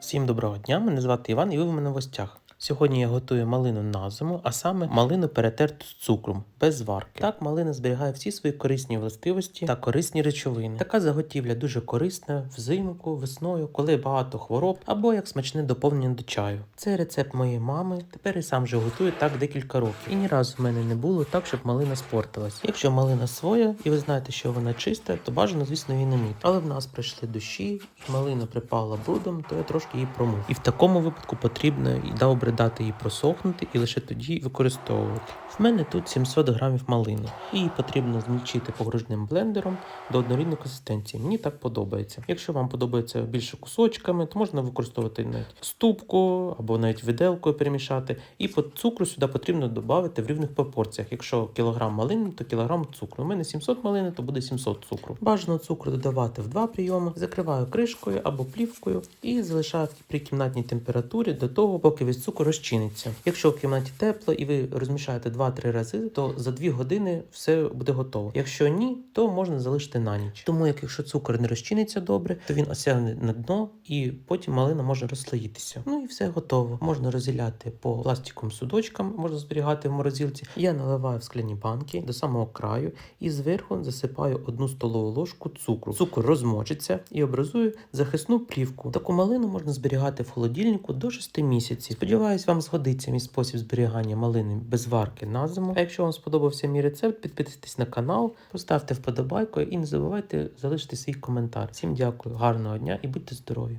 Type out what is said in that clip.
Всім доброго дня, мене звати Іван і ви в мене в гостях. Сьогодні я готую малину на зиму, а саме малину перетерту з цукром, без зварки. Так малина зберігає всі свої корисні властивості та корисні речовини. Така заготівля дуже корисна взимку, весною, коли багато хвороб або як смачне доповнення до чаю. Це рецепт моєї мами. Тепер я сам вже готую так декілька років. І ні разу в мене не було так, щоб малина спортилась. Якщо малина своя, і ви знаєте, що вона чиста, то бажано, звісно, її не мити. Але в нас прийшли дощі, і малина припала брудом, то я трошки її промив. І в такому випадку потрібно і добре дати їй просохнути і лише тоді використовувати. В мене тут 700 грамів малини. Її потрібно змільчити погружним блендером до однорідної консистенції. Мені так подобається. Якщо вам подобається більше кусочками, то можна використовувати навіть ступку або навіть виделкою перемішати. І по цукру сюди потрібно додати в рівних пропорціях. Якщо кілограм малини, то кілограм цукру. У мене 700 малини, то буде 700 цукру. Бажано цукру додавати в два прийоми. Закриваю кришкою або плівкою і залишаю при кімнатній температурі до того, поки весь цукор розчиниться. Якщо в кімнаті тепло і ви розмішаєте 2-3 рази, то за 2 години все буде готово. Якщо ні, то можна залишити на ніч. Тому як якщо цукор не розчиниться добре, то він осягне на дно і потім малина може розслоїтися. Ну і все готово. Можна розділяти по пластиковим судочкам, можна зберігати в морозилці. Я наливаю в скляні банки до самого краю і зверху засипаю одну столову ложку цукру. Цукор розмочиться і образує захисну плівку. Таку малину можна зберігати в холодильнику до 6 місяців. Сподіваюсь, вам згодиться мій спосіб зберігання малини без варки на зиму. А якщо вам сподобався мій рецепт, підписуйтесь на канал, поставте вподобайку і не забувайте залишити свій коментар. Всім дякую, гарного дня і будьте здорові!